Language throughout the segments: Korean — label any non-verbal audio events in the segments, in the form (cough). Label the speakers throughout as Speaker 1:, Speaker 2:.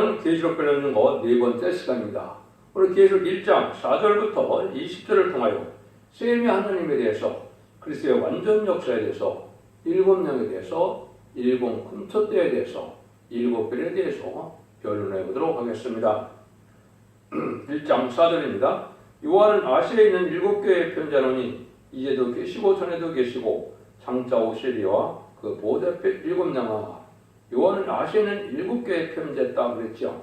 Speaker 1: 계시록 변하는 것 네 번째 시간입니다. 오늘 계시록 1장 4절부터 20절을 통하여 세미 하나님에 대해서 그리스도의 완전 역사에 대해서 일곱 명에 대해서 일곱 금토대에 대해서 일곱 별에 대해서 변론해 보도록 하겠습니다. (clears throat) 1장 4절입니다. 요한은 아시아에 있는 일곱 교회의 편자노니 이제도 계시고 전에도 계시고 장자 오시리와 그 보좌빛 일곱 양아 요한은 아시아는 일곱 개의 편지했다 그랬죠.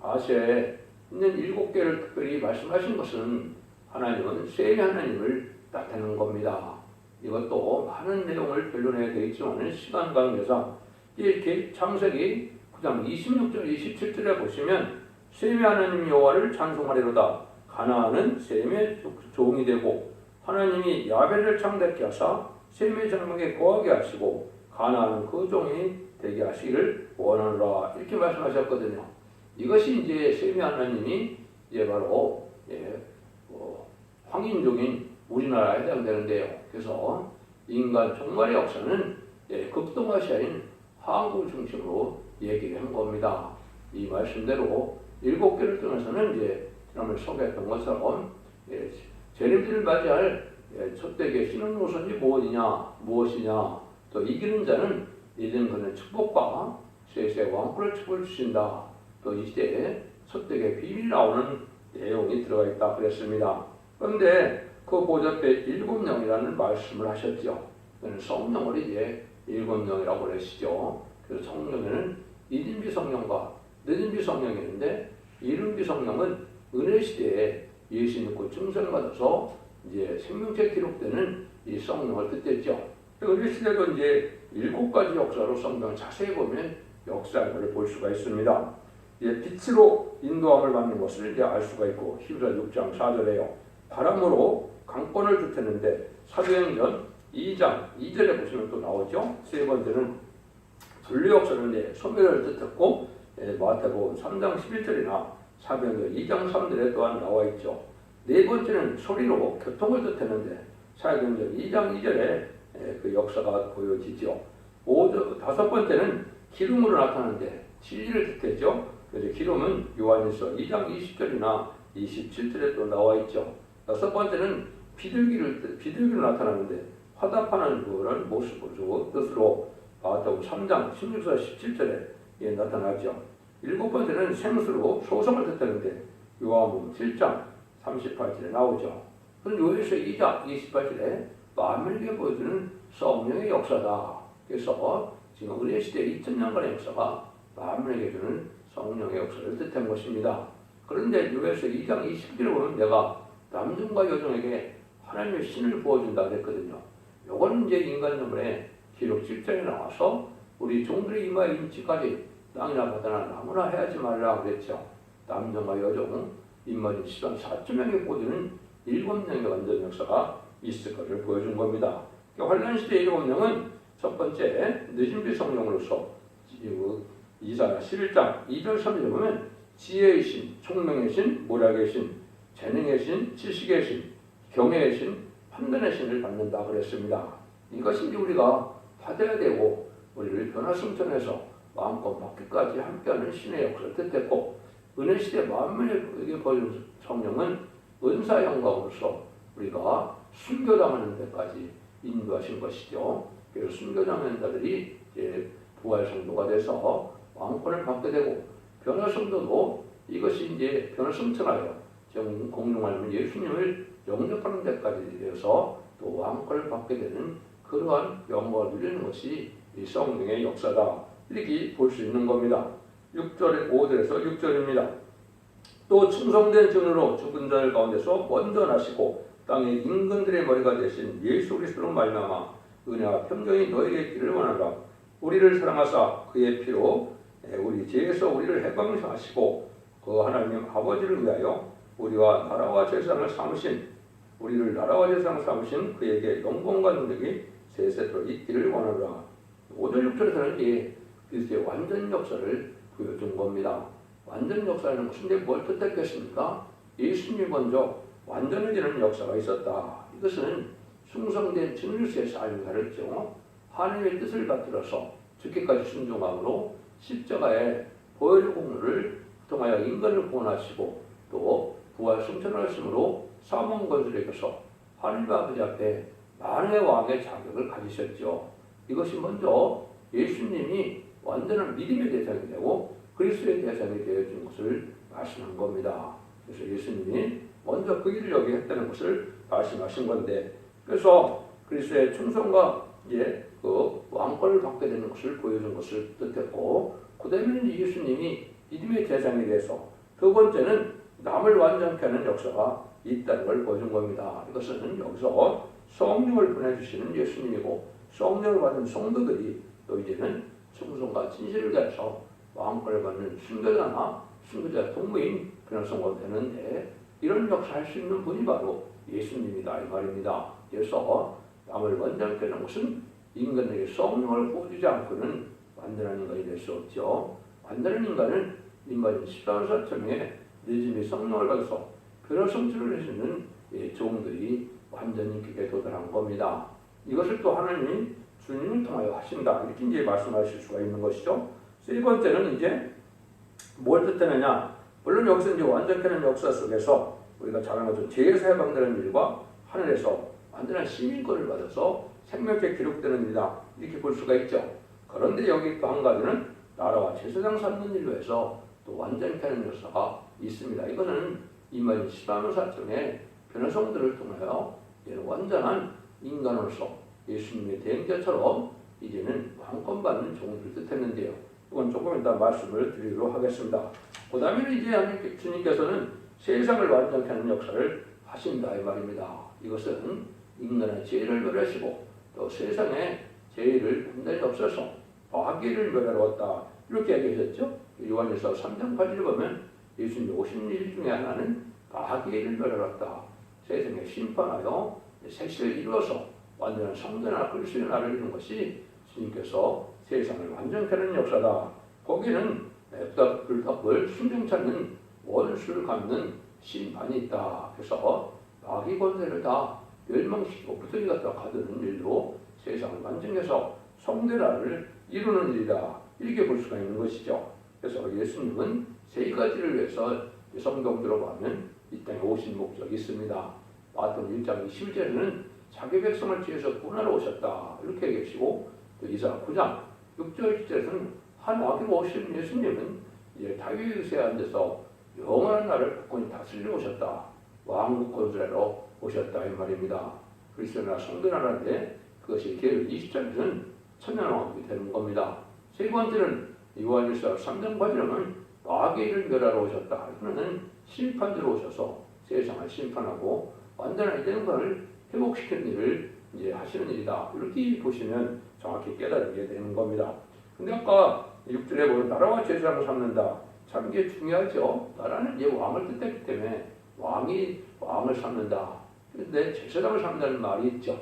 Speaker 1: 아시아에 있는 일곱 개를 특별히 말씀하신 것은 하나님은 세미 하나님을 나타내는 겁니다. 이것도 많은 내용을 변론해야 되겠지만 시간 관계상 이렇게 창세기 9장 26절 27절에 보시면 세미 하나님 여호와를 찬송하리로다 가나안은 셈의 종이 되고 하나님이 야벨을 창대케 하사 셈의 젊음에 거하게 하시고 가나안은 그 종이 되게 하시기를 원하노라 이렇게 말씀하셨거든요. 이것이 이제 세미 하나님이 이제 바로 예, 어, 황인족인 우리나라에 해당되는데요. 그래서 인간 종말의 역사는 예, 극동아시아인 한국 중심으로 얘기를 한 겁니다. 이 말씀대로 일곱 개를 통해서는 이제 지난번에 소개했던 것처럼 예, 재림들을 맞이할 예, 첫대계 신은 노선이 무엇이냐 무엇이냐 또 이기는 자는 이든 그는 축복과 세세 왕권을 축복을 주신다. 또 이 시대에 첫대계 비밀 나오는 내용이 들어가 있다 그랬습니다. 그런데 그 보좌배 일곱 명이라는 말씀을 하셨죠. 그는 성령을 이제 일곱 명이라고 그러시죠. 그래서 성령에는 이른비 성령과 늦은비 성령이 있는데 이른비 성령은 은혜 시대에 예수 믿고 증선을 받아서 이제 생명체 기록되는 이 성령을 뜻했죠. 은혜 시대도 이제 일곱 가지 역사로 성경 자세히 보면 역사를 볼 수가 있습니다. 이제 빛으로 인도함을 받는 것을 이제 알 수가 있고 히브리서 6장 4절에요. 바람으로 강권을 주태는데 사도행전 2장 2절에 보시면 또 나오죠. 세 번째는 분류 역사는 이제 소멸을 뜻했고 예, 마태복음 3장 11절이나 사도행전 2장 3절에 또한 나와 있죠. 네 번째는 소리로 교통을 뜻했는데 사도행전 2장 2절에 예, 그 역사가 보여지죠. 오, 다섯 번째는 기름으로 나타나는데 진리를 뜻했죠. 그래서 기름은 요한일서 2장 20절이나 27절에 또 나와 있죠. 여섯 번째는 비둘기를 비둘기로 나타나는데 화답하는 그런 모습으로 뜻으로 마태복음 3장 16절 17절에 예, 나타나죠. 일곱 번째는 생수로 소성을 뜻하는데 요한복음 7장 38절에 나오죠. 그럼 요에서 2장 28절에 만물에게 보여주는 성령의 역사다. 그래서 지금 은혜 시대 2000년간의 역사가 만물에게 주는 성령의 역사를 뜻한 것입니다. 그런데 요에서 2장 20절에 보면 내가 남종과 여종에게 하나님의 신을 부어준다 그랬거든요. 요거는 이제 인간 눈물에 기록 7절에 나와서 우리 종들의 이마에 인치까지 땅이나 바다나 아무나 해야지 말라 그랬죠. 남종과 여종 인마진 시간 4천 명이 꽂는 일곱 명의 완전 역사가 있을 것을 보여준 겁니다. 환란 시대 일곱 명은 첫 번째 늦은비 성령으로서 이사야 11장 2절 3절 보면 지혜의 신, 총명의 신, 모략의 신, 재능의 신, 지식의 신, 경외의 신, 판단의 신을 받는다 그랬습니다. 이것이 우리가 받아야 되고 우리를 변화승천해서 마음껏 받기까지 함께하는 신의 역사를 뜻했고 은혜 시대 만물에게 보여준 성령은 은사 영광으로서 우리가 순교당하는 데까지 인도하신 것이죠. 그래서 순교당하는 자들이 이제 부활 성도가 돼서 왕권을 받게 되고 변화 성도도 이것이 이제 변화 성천하여 공동하면 예수님을 영접하는 데까지 되어서 또 왕권을 받게 되는 그러한 영광을 누리는 것이 이 성령의 역사다. 이렇게 볼 수 있는 겁니다. 6절에 5절에서 6절입니다. 또 충성된 증으로 죽은 자들 가운데서 먼저 나시고 땅의 임금들의 머리가 되신 예수 그리스도로 말미암아 은혜와 평정이 너에게 있기를 원하라. 우리를 사랑하사 그의 피로 우리 죄에서 우리를 해방하시고 그 하나님 아버지를 위하여 우리와 나라와 재산을 삼으신 우리를 나라와 재산을 삼으신 그에게 영광과 능력이 세세토록 있기를 원하라. 5절 6절에서는 이 그리스도의 완전 역사를 보여준 겁니다. 완전 역사는 무슨 뭘 뜻했겠습니까? 예수님 먼저 완전해지는 역사가 있었다. 이것은 충성된 진리수의 삶을 가르쳐 하나님의 뜻을 받들어서 죽기까지 순종함으로 십자가의 보혈 공로를 인자 인간을 구원하시고 또 부활 승천하심으로 사망 건설에 서 하나님 아버지 앞에 만의 왕의 자격을 가지셨죠. 이것이 먼저 예수님이 완전한 믿음의 대상이 되고 그리스도의 대상이 되어진 것을 말씀한 겁니다. 그래서 예수님이 먼저 그 일을 여기 했다는 것을 말씀하신 건데 그래서 그리스도의 충성과 이제 그 왕권을 받게 되는 것을 보여준 것을 뜻했고 그 다음에는 예수님이 믿음의 대상에 대해서 두 번째는 남을 완전케 하는 역사가 있다는 걸 보여준 겁니다. 이것은 여기서 성령을 보내주시는 예수님이고 성령을 받은 성도들이 또 이제는 충성과 진실을 다해서 왕권을 받는 순교자나 순교자 동무인 그런 성도가 되는데 이런 역사를 할수 있는 분이 바로 예수님이다 이 말입니다. 그래서 남을 완전케 하는 것은 인간에게 성령을 보여주지 않고는 완전한 인간이 될 수 없죠. 완전한 인간은 인간이 14사청에 늦음이 성령을 받아서 그런 성취를 해주는 예, 종들이 완전히 그게 도달한 겁니다. 이것을 또 하나님이 주님을 통하여 하신다. 이렇게 이제 말씀하실 수가 있는 것이죠. 세 번째는 이제 뭘 뜻하느냐. 물론 여기서 이제 완전케는 역사 속에서 우리가 잘 아는 것처럼 제사 해방되는 일과 하늘에서 완전한 시민권을 받아서 생명체 기록되는 일이다. 이렇게 볼 수가 있죠. 그런데 여기 또 한 가지는 나라와 제사장 삼는 일로 해서 또 완전케 하는 역사가 있습니다. 이거는 이만 시바노 사청의 변호성들을 통하여 완전한 인간으로서 예수님의 대행자처럼 이제는 왕권받는 종을 뜻했는데요. 이건 조금 이따 말씀을 드리도록 하겠습니다. 그 다음에 이제 주님께서는 세상을 완전케 하는 역사를 하신다 이 말입니다. 이것은 인간의 죄를 멸하시고 또 세상에 죄를 완전히 없어서 마귀를 멸하러 왔다 이렇게 얘기하셨죠. 요한일서 3장 8절에 보면 예수님 오신 일 중에 하나는 마귀를 멸하러 왔다. 세상에 심판하여 색시를 이루어서 완전한 성전하나 그리스도의 나를 이루는 것이 주님께서 세상을 완전케 하는 역사다. 거기는 불답, 불답을 순종 찾는 원수를 갚는 심판이 있다. 그래서 마귀 권세를 다 멸망시키고 부서지 갖다 가두는 일로 세상을 완전해서 성대라를 이루는 일이다. 이렇게 볼 수가 있는 것이죠. 그래서 예수님은 세 가지를 위해서 성경들로 보면 이 땅에 오신 목적이 있습니다. 마태복음 1장 21절에는 자기 백성을 지어서 구원하러 오셨다. 이렇게 또 이사 9장 6절 7절에서는 한 아기로 오신 예수님은 이제 다윗의 의세에 앉아서 영원한 나를 굳건히 다스리러 오셨다. 왕국 건설하러 오셨다 이 말입니다. 그리스도나 성도 나라인데 그것이 계획 20장에는 천년왕국이 되는 겁니다. 세 번째는 요한일서 3장 8절은 마귀를 멸하러 오셨다. 이거는 심판대로 오셔서 세상을 심판하고 이되는 것을 회복시키는 일을 이제 하시는 일이다. 이렇게 보시면 정확히 깨달게 되는 겁니다. 근데 아까 6절에 보면 나라와 제사장을 삼는다. 참 이게 중요하죠. 나라는 이제 왕을 뜻했기 때문에 왕이 왕을 삼는다. 그런데 제사장을 삼는다는 말이 있죠.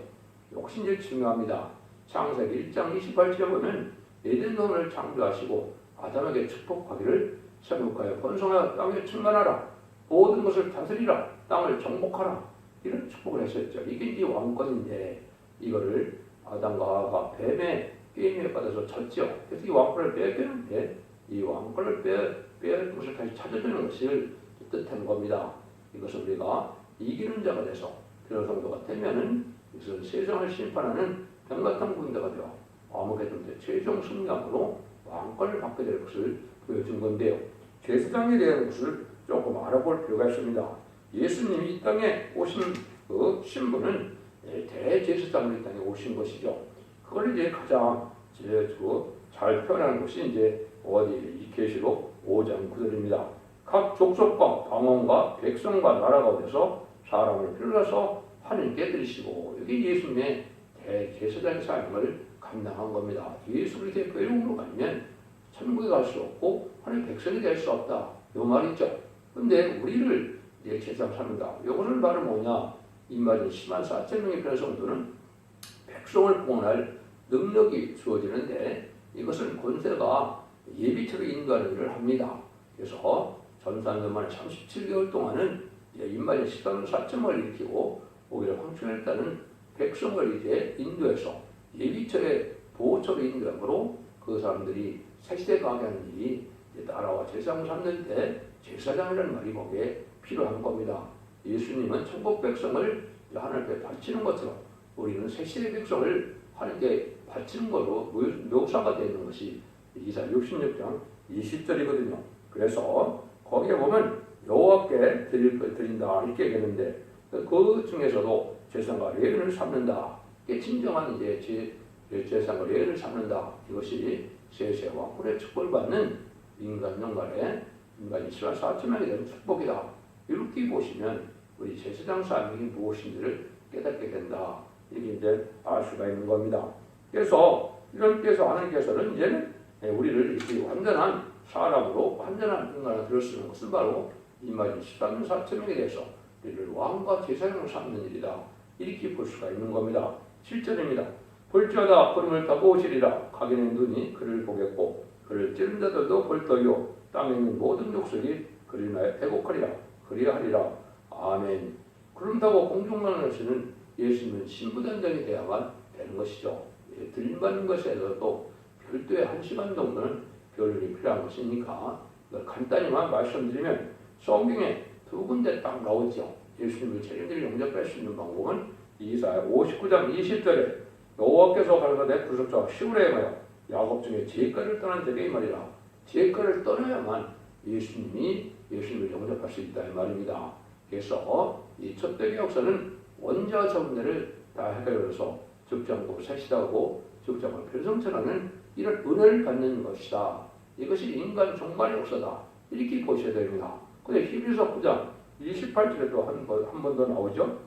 Speaker 1: 이것이 이제 중요합니다. 창세기 1장 28절에 보면 에덴동을 창조하시고 아담에게 축복하기를 생육하여 번성하여 땅에 충만하라. 모든 것을 다스리라. 땅을 정복하라. 이런 축복을 했었죠. 이게 이제 왕권인데 이거를 아담과 하와가 뱀의 게임에 받아서 졌죠. 그래서 이 왕권을 빼앗겼는데 이 왕권을 빼, 빼앗은 것을 다시 찾아주는 것을 뜻한 겁니다. 이것을 우리가 이기는 자가 돼서 그런 정도가 되면은 이것은 세상을 심판하는 병같은 군대가 되어 아무개도 최종 승리함으로 왕권을 받게 될 것을 보여준 건데요. 제사장에 대한 것을 조금 알아볼 필요가 있습니다. 예수님이 이 땅에 오신 그 신분은 이 땅에 오신 것이죠. 그걸 이제 가장 잘 표현하는 것이 이제 어디 이 계시록 5장 9절입니다. 각 족속과 방언과 백성과 나라가 돼서 사람을 불러서 하늘께 들이시고 여기 예수님의 대제사장의 사명을 감당한 겁니다. 예수 그리스도의 배움으로 가면 천국에 갈 수 없고 하나님 백성이 될 수 없다. 이 말이죠. 근데 우리를 내 제사장 삼는다. 이거는 바로 뭐냐? 이 말은 심한 사천명의 변성도는 백성을 구원할 능력이 주어지는데 이것은 권세가 예비처로 인도하는 일을 합니다. 그래서 전사년 만에 37개월 동안은 인마의 시간 사점을 일으키고 오히려 따른 백성을 이제 인도해서 예비처의 보호처로 인도함으로 그 사람들이 새시대 가게 하는 일이 나라와 제사장을 삼는 때 제사장이라는 말이 거기에 필요한 겁니다. 예수님은 천국 백성을 하나님께 바치는 것처럼 우리는 새시대 백성을 하나님께 바치는 걸로 묘사가 되어 있는 것이 이사 66장 20절이거든요. 그래서 거기에 보면 여호와께 드릴 것 드린다 이렇게 되는데 그 중에서도 제사장과 레위를 삼는다. 진정한 이제 제, 제사장과 레위를 삼는다. 이것이 세세 왕권의 축복받는 인간 영간의 인간 이스라엘 4천 명에 대한 축복이다. 이렇게 보시면 우리 제사장 사명이 무엇인지를 깨닫게 된다. 이게 이제 알 수가 있는 겁니다. 그래서 이런 께서 하나님께서는 이제는 우리를 이렇게 완전한 사람으로 완전한 인간을 들었쓰는 것은 바로 이말인 13년 4천명에 대해서 우리를 왕과 제사장으로 삼는 일이다. 이렇게 볼 수가 있는 겁니다. 7절입니다. 볼지어다 구름을 타고 오시리라 가게는 눈이 그를 보겠고 그를 찌른 자들도 볼떠요 땅에 있는 모든 족속이 그를 나에 대곡하리라 그리하리라 아멘 구름 타고 공중만을 하시는 예수님은 신부단장이 되어야만 되는 것이죠. 예, 들림받는 것에서도 별도의 한 시간 정도는 교련이 필요한 것이니까 간단히만 말씀드리면 성경에 두 군데 딱 나오죠. 예수님을 책임질 영접할 수 있는 방법은 이사야 59장 20절에 여호와께서 가르쳐내 구속자와 시우레에 가여 야곱 중에 제가를 떠난 자에게 이 말이라 제가를 떠나야만 예수님이 예수님을 영접할 수 있다 이 말입니다. 그래서 이 첫대기 역사는 원자와 전문을 다 해결해서 적장고 세시다고 적장을 별성천하는 이런 은혜를 받는 것이다. 이것이 인간 종말의 역사다. 이렇게 보셔야 됩니다. 근데 히브리서 9장 28절에도 한 번 한 번 더 나오죠.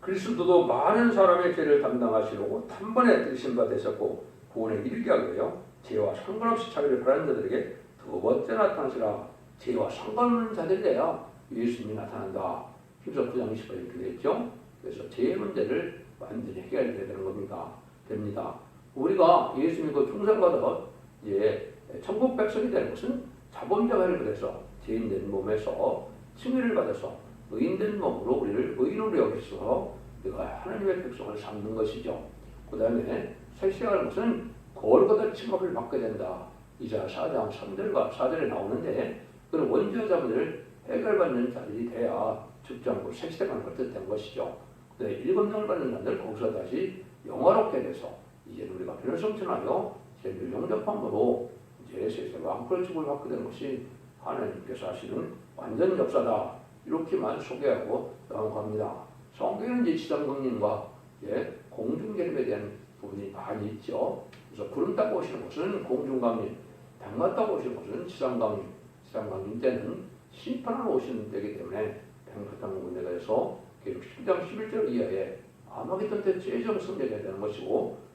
Speaker 1: 그리스도도 많은 사람의 죄를 담당하시려고 단번에 들으신 바 되셨고 구원에 이르게 하고요. 죄와 상관없이 자기를 바라는 자들에게 두 번째 나타나시라. 죄와 상관없는 자들이래야 예수님이 나타난다. 히브리서 9장 28절 이렇게 되죠. 그래서 죄의 문제를 완전히 해결해야 되는 겁니다. 됩니다. 우리가 예수님과 충성받아 이제 천국 백성이 되는 것은 자본자가를 그래서 죄인된 몸에서 칭의를 받아서 의인된 몸으로 우리를 의인으로 여기서 내가 하나님의 백성을 삼는 것이죠. 그 다음에 섹시할 것은 거룩하다 칭업을 받게 된다. 이자 4장 3절과 4절에 나오는데 그런 원죄자분을 해결받는 자들이 돼야 죽장고 섹시가 뜻된 것이죠. 네, 일곱 명을 받는 자들 거기서 다시 영화롭게 돼서 이제 우리가 변성천하여 제를 영접함으로 이제 세상 왕권을 축을 받게 된 것이 하나님께서 하시는 완전 역사다. 이렇게만 소개하고 넘어갑니다. 성경은 이제 지상강림과 예, 공중개림에 대한 부분이 많이 있죠. 그래서 구름 타고 오시는 것은 공중강림, 백마 타고 오시는 것은 지상강림. 지상강림 때는 심판하러 오시는 때이기 때문에 백마 타고 오는 데가 해서 계속 10장 11절 이하에 아마겟돈 때 최종 승리가 되는 것이고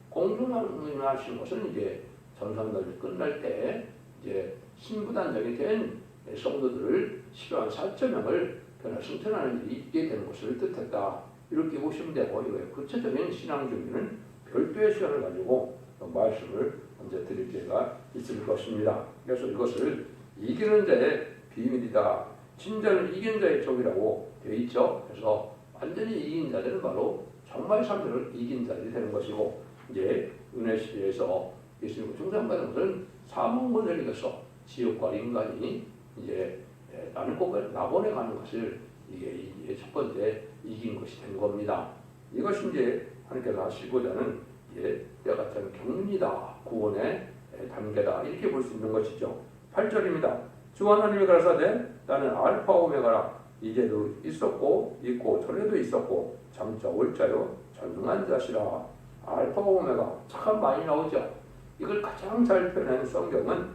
Speaker 1: 하시는 것은 이제 전산날이 끝날 때 이제 신부단장이 된 성도들을 10만 4천 명을 변화 승천하는 일이 있게 되는 것을 뜻했다. 이렇게 보시면 되고 이거의 구체적인 신앙 준비는 별도의 시간을 가지고 말씀을 먼저 드릴 기회가 있을 것입니다. 그래서 이것을 이기는 자의 비밀이다. 진짜는 이긴 자의 쪽이라고 되어 있죠. 그래서 완전히 이긴 자들은 바로 정말 삶을 이긴 자들이 되는 것이고 이제 은혜 시대에서 예수님을 중상받은 것은 사문권을 이겨서 지옥과 인간이 이제 예, 나는 꼭 나번에 가는 것을 이게 첫 번째 이긴 것이 된 겁니다. 이것이 이제 하나님께서 하시고자 하는 예, 때가 참 경륜이다. 구원의 예, 단계다. 이렇게 볼 수 있는 것이죠. 8절입니다. 주 하나님이 가라사대 나는 알파 오메가라 이제도 있었고 있고 전에도 있었고 장자 올자요 전능한 자시라 알파 오메가 참 많이 나오죠. 이걸 가장 잘 표현하는 성경은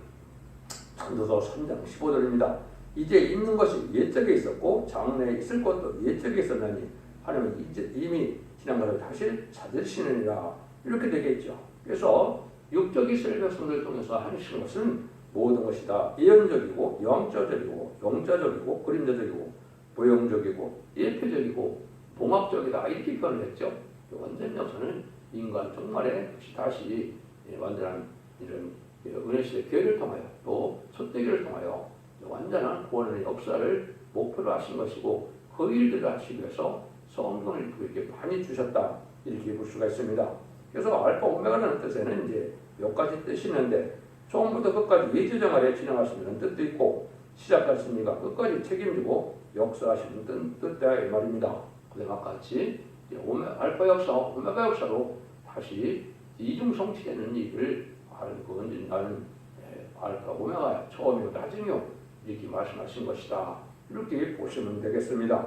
Speaker 1: 전도서 3장 15절입니다. 이제 있는 것이 옛적에 있었고 장래에 있을 것도 옛적에 있었나니 하나님은 이제 이미 지난 것을 다시 찾으시느니라 이렇게 되겠죠. 그래서 육적 이스라엘 백성들을 통해서 하시는 것은 모든 것이 다. 예언적이고 영적이고 영자적이고 그림자적이고 보형적이고 예표적이고 봉합적이다 이렇게 표현을 했죠. 완전 역사는 인간 종말에 다시 완전한 이런 은혜 시대 교회를 통하여 또 첫대기를 통하여 완전한 구원의 역사를 목표로 하신 것이고 그 일들을 하시기 위해서 성경을 이렇게 많이 주셨다 이렇게 볼 수가 있습니다. 그래서 알파 오메가라는 뜻에는 이제 몇 가지 뜻이 있는데 처음부터 끝까지 아래 진행하시는 뜻도 있고 시작하십니까 끝까지 책임지고 역사하시는 뜻, 뜻다 이 말입니다. 그와 같이 알파 역사, 오메가 역사로 다시 이중성취되는 일을 알고 나는 예, 알파, 오메가 처음이고 나중이요 이렇게 말씀하신 것이다. 이렇게 보시면 되겠습니다.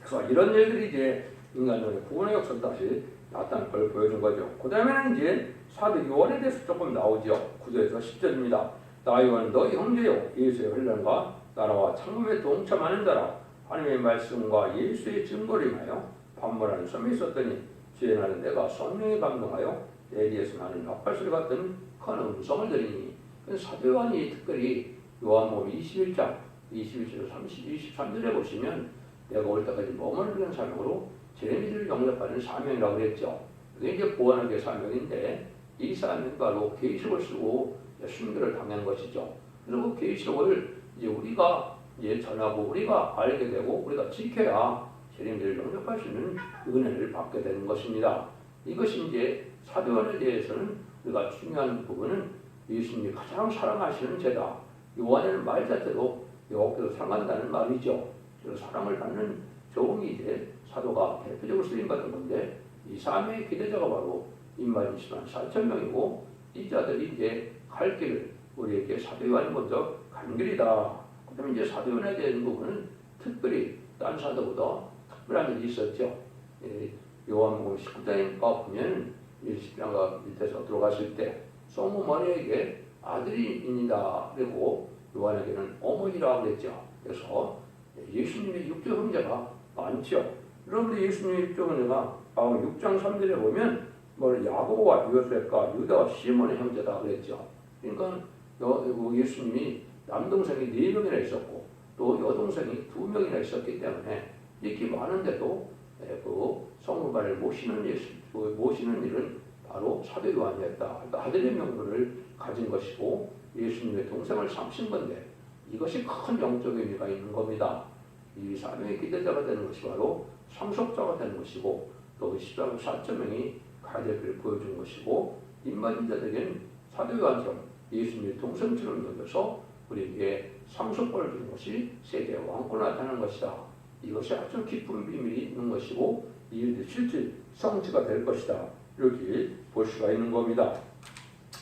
Speaker 1: 그래서 이런 일들이 이제 인간의 구원의 역사 다시 나타난 걸 보여준 거죠. 그 다음에는 이제 사도 요한에 대해서 조금 나오죠. 9절에서 10절입니다. 나 요한은 너희 형제요 예수의 훈련과 나라와 창금에 동참하는 자라 하나님의 말씀과 예수의 증거를 인하여 반문하는 섬이 있었더니 날은 내가 성령에 감동하여 내 뒤에서 나는 나팔소리 같은 큰 음성을 들으니 그 사도 요한이 특별히 요한복음 21장 21절 30, 23절에 보시면 내가 올 때까지 머무르는 사명으로 제레미를 영접하는 사명이라고 그랬죠. 그게 이제 보완하게 사명인데 이 사명이 바로 계시록을 쓰고 순교를 당한 것이죠. 그리고 그 계시록을 이제 우리가 이제 전하고 우리가 알게 되고 우리가 지켜야 제레미를 영접할 수 있는 은혜를 받게 되는 것입니다. 이것이 이제 사도원에 대해서는 우리가 중요한 부분은 예수님이 가장 사랑하시는 제다. 요한에는 말 자체로 여호와께서 사랑한다는 말이죠. 그래서 사랑을 받는 종이 이제 사도가 대표적으로 쓰임 받은 건데 이 사명의 기대자가 바로 인만 20만 4천 명이고 이 자들이 이제 갈 길을 우리에게 사도요한이 먼저 간 길이다. 그다음에 이제 사도요한에 대한 부분은 특별히 딴 사도보다 특별한 일이 있었죠. 예, 요한복음 19장에 보면 10장과 밑에서 들어갔을 때 소모 머리에게 아들이 있니다. 그리고 요한에게는 어머니라고 그랬죠. 그래서 예수님의 육조 형제가 많죠. 여러분들 예수님의 육조 형제가 6장 3절에 보면 뭐 야고보와 요셉과 유다와 시몬의 형제다 그랬죠. 그러니까 예수님이 남동생이 네 명이나 있었고 또 여동생이 두 명이나 있었기 때문에 이렇게 많은데도 그 성물반을 모시는 예수 모시는 일은 바로 사도 요한이었다. 그러니까 아들의 명분을 가진 것이고 예수님의 동생을 삼신 건데 이것이 큰 영적 의미가 있는 겁니다. 이 사명의 기대자가 되는 것이 바로 상속자가 되는 것이고 또 십자가 사점명이 가대를 보여준 것이고 입맞은 자들에게는 사도 요한처럼 예수님의 동생처럼 여겨서 우리에게 상속권을 주는 것이 세계 왕권을 나타내는 것이다. 이것이 아주 깊은 비밀이 있는 것이고 이 일이 실제 성취가 될 것이다. 이렇게 볼 수가 있는 겁니다.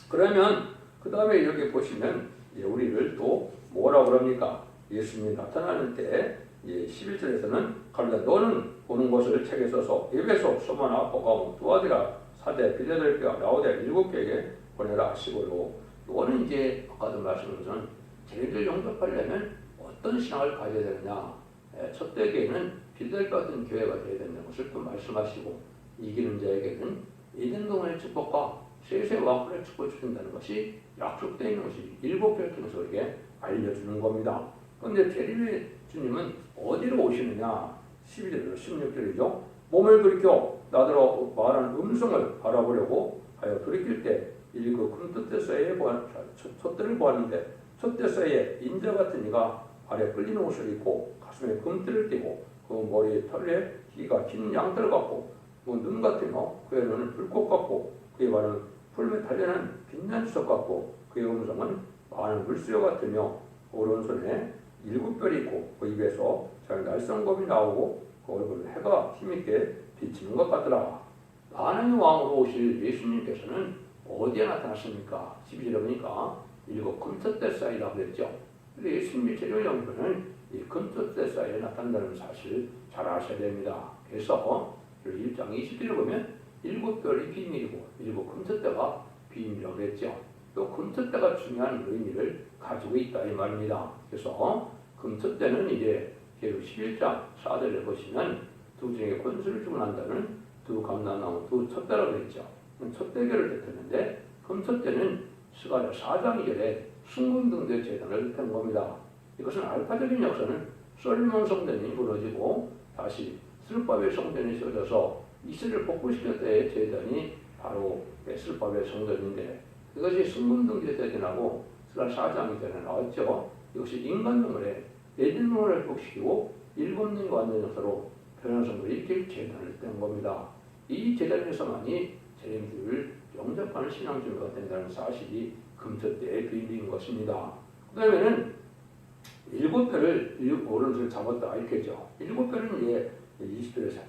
Speaker 1: 그러면 그 다음에 이렇게 보시면 우리를 또 뭐라 그럽니까? 예수님이 나타나는 때 11절에서는 가로다 너는 보는 것을 책에 써서 에베소, 소마나, 보가움, 두아디라, 사대, 빌레델피아, 라오데 일곱 개에게 보내라 하시고요. 이거는 이제 아까도 말씀드린 제일 영접하려면 어떤 신앙을 가져야 되느냐. 예, 첫 대계는 빌델 같은 교회가 되어야 된다는 것을 또 말씀하시고 이기는 자에게는 이등동의 축복과 세세 왕권의 축복을 주신다는 것이 약속되어 있는 것이 일곱 별 통해서 우리에게 알려주는 겁니다. 그런데 대리의 주님은 어디로 오시느냐? 12절에서 16절이죠. 몸을 들이켜 나더러 말하는 음성을 바라보려고 하여 돌이킬 때 일그 금뜻대서에 촛대를 보았는데 촛대서에 인자 같은 이가 아래 끌리는 옷을 입고 가슴에 금띠를 띠고 그 머리에 털에 희가 긴 양털 같고 뭐눈 같으며 그의 눈은 불꽃 같고 그의 발은 달려는 빛난 수석 같고 그의 음성은 많은 물수요 같으며 오른손에 일곱 별이 있고 그 입에서 잘 날성검이 나오고 그 얼굴은 해가 힘있게 비치는 것 같더라. 많은 왕으로 오실 예수님께서는 어디에 나타나십니까? 12절에 보니까 일곱 금토대 사이라고 그랬죠. 예수님의 재료 영분은 이 금토대 사이에 나타난다는 사실 잘 아셔야 됩니다. 그래서 1장 20절에 보면 일곱 별이 비밀이고 일곱 금토대가 비밀이라고 그랬죠. 또 금토대가 중요한 의미를 가지고 있다 이 말입니다. 그래서 금토대는 이제 계속 11장 4절에 보시면 두 중에 권수를 주고 난다는 두 감남나무 두 촛대라고 그랬죠. 촛대교를 뜻했는데 금토대는 스가랴 4장 2절에 순금등대 재단을 뜻한 겁니다. 이것은 알파적인 역사는 솔몬 성전이 무너지고 다시 슬밥의 성전이 세워져서 이스를 복구시킬 때의 재단이 바로 슬밥의 성전인데 이것이 순금등대 재단하고 스가랴 4장 2절에 나왔죠. 이것이 에 덴문을 회복시키고 일곱 년의 완전 역사로 변화성을 일으킬 재단을 뗀 겁니다. 이 재단에서만이 제림들을 영접하는 신앙주의가 된다는 사실이 금토대의 비밀인 것입니다. 그 다음에는 일곱 일- 오른손에 잡았다 이렇게 죠. 일곱 별은 이제 20별에서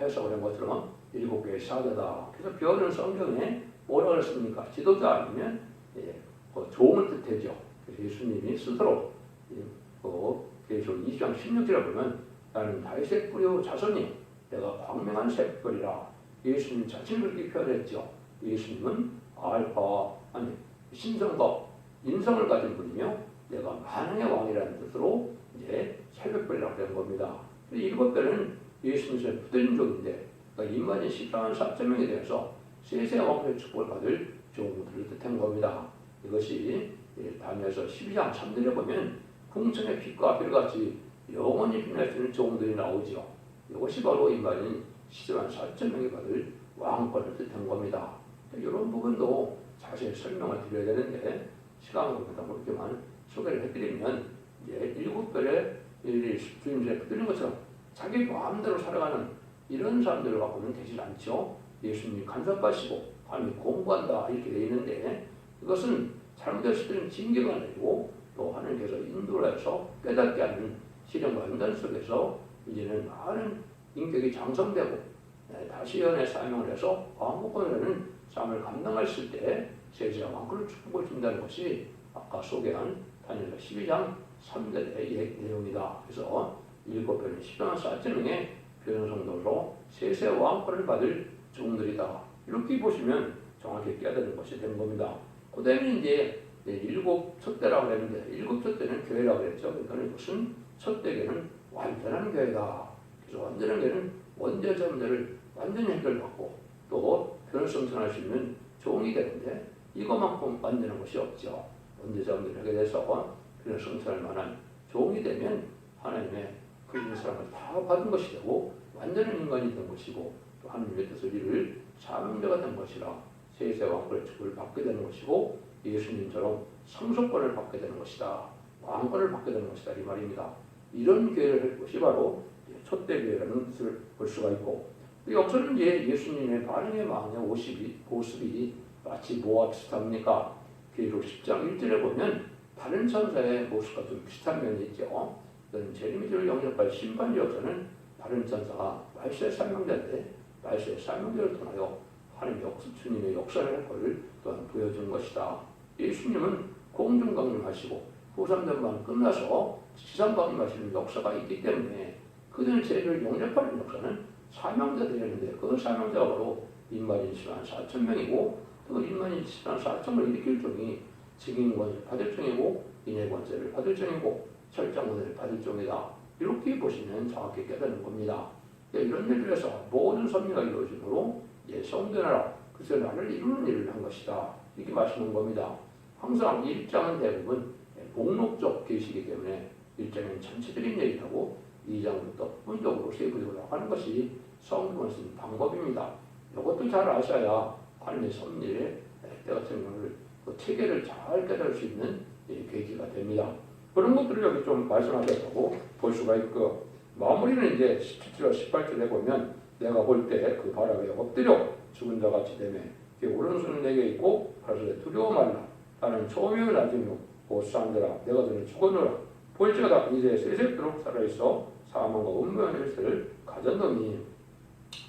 Speaker 1: 해석을 한 것처럼 일곱 개의 사자다. 그래서 별은 성경에 뭐라 그랬습니까? 지도자 아니면 예, 그 뜻하죠. 그래서 예수님이 스스로 이, 그 계시록 20장 16절에 보면 나는 다윗의 뿌리오 자손이 내가 광명한 새별이라 예수님 자신을 그렇게 표현했죠. 예수님은 알파 아니 신성과 인성을 가진 분이며 내가 만왕의 왕이라는 뜻으로 이제 새벽별이라고 된 겁니다. 이 일곱 별은 예수님의 부대인족인데 그러니까 인간이 시사한 4.0에 대해서 세세 왕의 축복을 받을 종들을 뜻한 겁니다. 이것이 예, 다니엘서 12장 3절에 보면 궁천의 빛과 별같이 영원히 빛날 수 있는 종들이 나오죠. 이것이 바로 인간인 시절한 4.0에 받을 왕권을 뜻한 겁니다. 이런 부분도 자세히 설명을 드려야 되는데 시간이 없다 보니까만 소개를 해드리면 이제 일곱 별의 주임새 드린 것처럼 자기 마음대로 살아가는 이런 사람들을 갖고는 되질 않죠. 예수님이 간섭하시고 하나님 공부한다 이렇게 되어 있는데 이것은 잘못했을 때는 징계가 아니고 또 하나님께서 인도를 해서 깨닫게 하는 시련과 연단 속에서 이제는 많은 인격이 장성되고 네, 다시 연애 사명을 해서 왕국권이라는 삶을 감당했을 때 세세와 왕권을 축복을 준다는 것이 아까 소개한 다니엘 12장 3절의 내용이다. 그래서 일곱 별은 10장 4절에 변성도로 세세 왕권을 받을 종들이다. 이렇게 보시면 정확히 깨닫는 것이 된 겁니다. 그 다음에 이제 네, 일곱 첫대라고 했는데 일곱 첫대는 교회라고 했죠. 그러니까 이것은 첫대교는 완전한 교회다. 그래서 완전한 교회는 원죄자 문제를 완전히 해결받고 또 변성선할 수 있는 종이 되는데 이것만큼 완전한 것이 없죠. 원죄자 문제를 해결해서 변성선할 만한 종이 되면 하나님의 그 있는 사람을 다 받은 것이 되고 완전한 인간이 된 것이고 또 하나님의 뜻을 이룰 사명자가 된 것이라 세세 왕권의 축복을 받게 되는 것이고 예수님처럼 상속권을 받게 되는 것이다. 왕권을 받게 되는 것이다. 이 말입니다. 이런 교회를 할 것이 바로 첫대 교회라는 뜻을 볼 수가 있고 또 역설은 이제 예수님의 반응의 마음의 모습이, 모습이 마치 뭐와 비슷합니까? 계시록 10장 1절에 보면 다른 천사의 모습과 좀 비슷한 면이 있죠. 그는 제리미를 영접할 심판 역사는 다른 천사가 말세의 사명자인데 말세의 사명자를 통하여 하나님 역 주님의 역사를 할 것을 또한 보여준 것이다. 예수님은 공중 강림하시고 후삼전만 끝나서 지상 강림하시는 역사가 있기 때문에 그들의 죄를 용접하는 역사는 사명자들이었는데 그 사명자가 바로 인만인 시간 4천 명이고 그 인만인 시간 4천을 일으킬 종이 증인권을 받을 종이고 인해권세를 받을 종이고 철장권을 받을 종이다. 이렇게 보시면 정확히 깨닫는 겁니다. 이런 일을 해서 모든 섭리가 이루어지므로 예, 성전하라. 그래서 나를 이루는 일을 한 것이다. 이렇게 말씀한 겁니다. 항상 일장은 대부분 목록적 계시기 때문에 일장은 전체적인 얘기하고 2장부터 부분적으로 세부적으로 하는 것이 성경을 쓰는 방법입니다. 이것도 잘 아셔야 하나님의 섭리의 때 같은 경우를 그 체계를 잘 깨달을 수 있는 예, 계기가 됩니다. 그런 것들을 여기 좀 말씀하셨다고 볼 수가 있고 마무리는 이제 17절, 18절에 보면 내가 볼 때 그 바람에 엎드려 죽은 자 같이 되매 그 오른손은 내게 있고 가로되 두려워 말라 나는 초명을 낮으며 보수한들아 내가 너를 죽었노라 볼지어다 이제 세세도록 살아있어 사망과 운명의 일을 가졌노니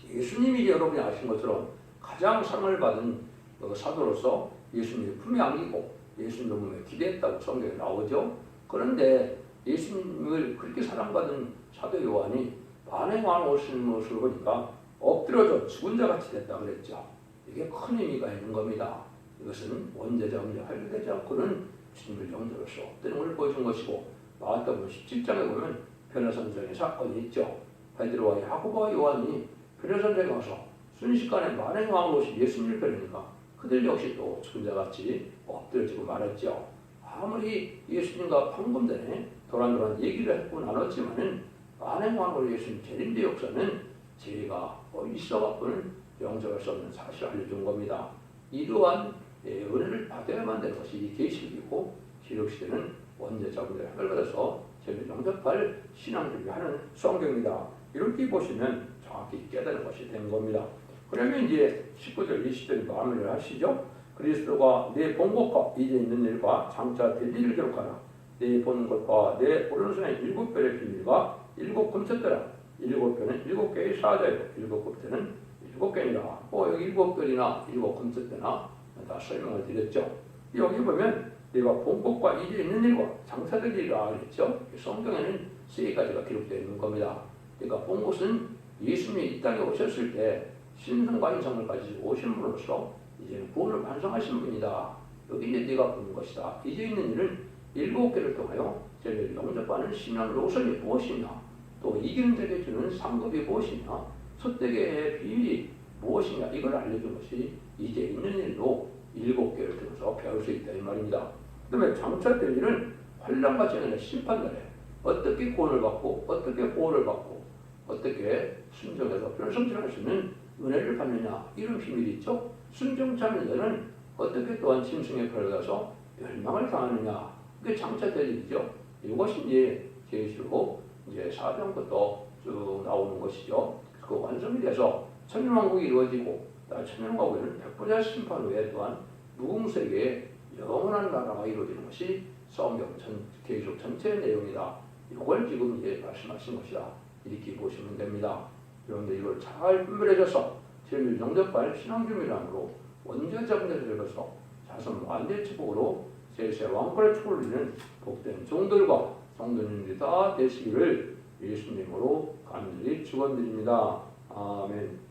Speaker 1: 예수님이 여러분이 아신 것처럼 가장 상을 받은 어, 사도로서 예수님의 품에 안기고 예수님 몸에 기대했다고 성경에 나오죠. 그런데 예수님을 그렇게 사랑받은 사도 요한이 만행왕 오시는 모습을 보니까 엎드려져 죽은 자 같이 됐다 그랬죠. 이게 큰 의미가 있는 겁니다. 이것은 원죄자 문제 해결되지 않고는 주님을 영접할 수 없다는 걸 보여준 것이고 마가복음 17장에 보면 변호선장의 사건이 있죠. 베드로와 야고보와 요한이 변호선장에 가서 순식간에 만행왕 오신 예수님을 뵈니까 그들 역시 또 죽은 자 같이 엎드려지고 말했죠. 아무리 예수님과 방금 전에 도란도란 얘기를 했고 나눴지만은 만행왕으로 예수님 재림대 역사는 죄가 있어갖고는 영접할 수 없는 사실을 알려준 겁니다. 이러한 예, 은혜를 받아야만 되는 것이 이 계시이고 기록시대는 원죄자분들 해결받아서 죄를 영접할 신앙 준비하는 성경이다. 이렇게 보시면 정확히 깨달은 것이 된 겁니다. 그러면 이제 19절, 20절 마무리를 하시죠. 그리스도가 내 본 것과 이제 있는 일과 장차 될 일을 기록하라. 내본 것과 내 오른손의 일곱 별의 비밀과 일곱 금set더라. 일곱 별은 일곱 개의 사자이고 일곱 금set는 일곱 개니라. 뭐 여기 일곱 별이나 일곱 금set대나 다 설명을 드렸죠. 여기 보면 내가 본 것과 이제 있는 일과 장차될 일이라 그랬죠. 성경에는 세 가지가 기록되어 있는 겁니다. 그러니까 본 것은 예수님이 이 땅에 오셨을 때 신성과 인성을 가지고 오신 분으로서 이제는 구원을 완성하신 분이다. 여기 이제 네가 보는 것이다. 이제 있는 일은 일곱 개를 통하여 저희를 영접하는 신앙 노선이 무엇이냐, 또 이기는 자에게 주는 상급이 무엇이냐, 소대계의 비밀이 무엇이냐 이걸 알려준 것이 이제 있는 일로 일곱 개를 통해서 배울 수 있다 이 말입니다. 그다음에 장차 될 일은 환란과 재난의 심판날에 어떻게 구원을 받고 어떻게 보호를 받고 어떻게 순종해서 변성질할 수 있는 은혜를 받느냐 이런 비밀이 있죠. 순종자는 자는 어떻게 또한 짐승의 표를 가서 멸망을 당하느냐 그게 장차될 일이죠. 이것이 이제 계시록 이제 사장부터 쭉 나오는 것이죠. 그 완성이 돼서 천년왕국이 이루어지고 천년왕국에는 백보자 심판 후에 또한 무궁세계의 영원한 나라가 이루어지는 것이 성경 전 계시록 전체의 내용이다. 이걸 지금 이제 말씀하신 것이다. 이렇게 보시면 됩니다. 여러분들 이걸 잘 분별해줘서 제일 영접할 신앙주의람으로 원죄자분들을 들어서 자손 완대 축복으로 제세 왕권의 축을 누리는 복된 종들과 성도님들이 다 되시기를 예수님으로 간절히 축원드립니다. 아멘.